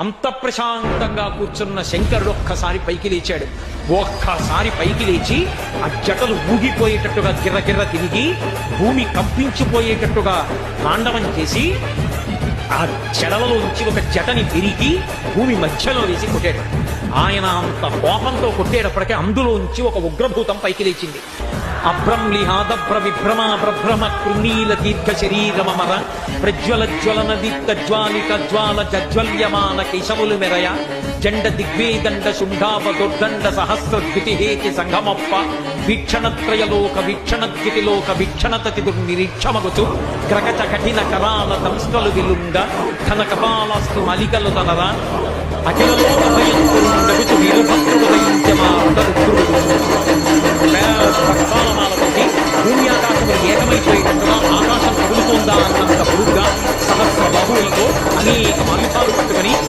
అంత ప్రశాంతంగా కూర్చున్న శంకరుడు ఒక్కసారి పైకి లేచాడు. ఒక్కసారి పైకి లేచి ఆ జటలు ఊగిపోయేటట్టుగా గిర్రగిర్ర తిరిగి భూమి కంపించిపోయేటట్టుగా తాండవం చేసి ఆ జడలలో నుంచి ఒక జటని తిరిగి భూమి మధ్యలో వేసి కొట్టాడు. ఆయన అంత కోపంతో కొట్టేటప్పటికే అందులోంచి ఒక ఉగ్రభూతం పైకి లేచింది. అభ్రంలిహాదభ్ర విభ్రమ ప్రభ్రమ కృణీల దీర్ఘ శరీరమర ప్రజ్వల జ్వలన దీప్త జ్వాలిక జ్వాల జజ్వల్యమాన కేశములు మెరయ జండ దిగ్వేదండ శుంఠావ దుర్దండ సహస్ర ద్వితిహేతి సంగమప్ప వీక్షణత్రయలోక వీక్షణద్యుతిలోక వీక్షణతతి దుర్నిరీక్షమగుచు క్రకచ కఠిన కరాల దంస్కలు విలుంగ ఘన కపాలస్తు మలికలు తనరా అఖిల आणि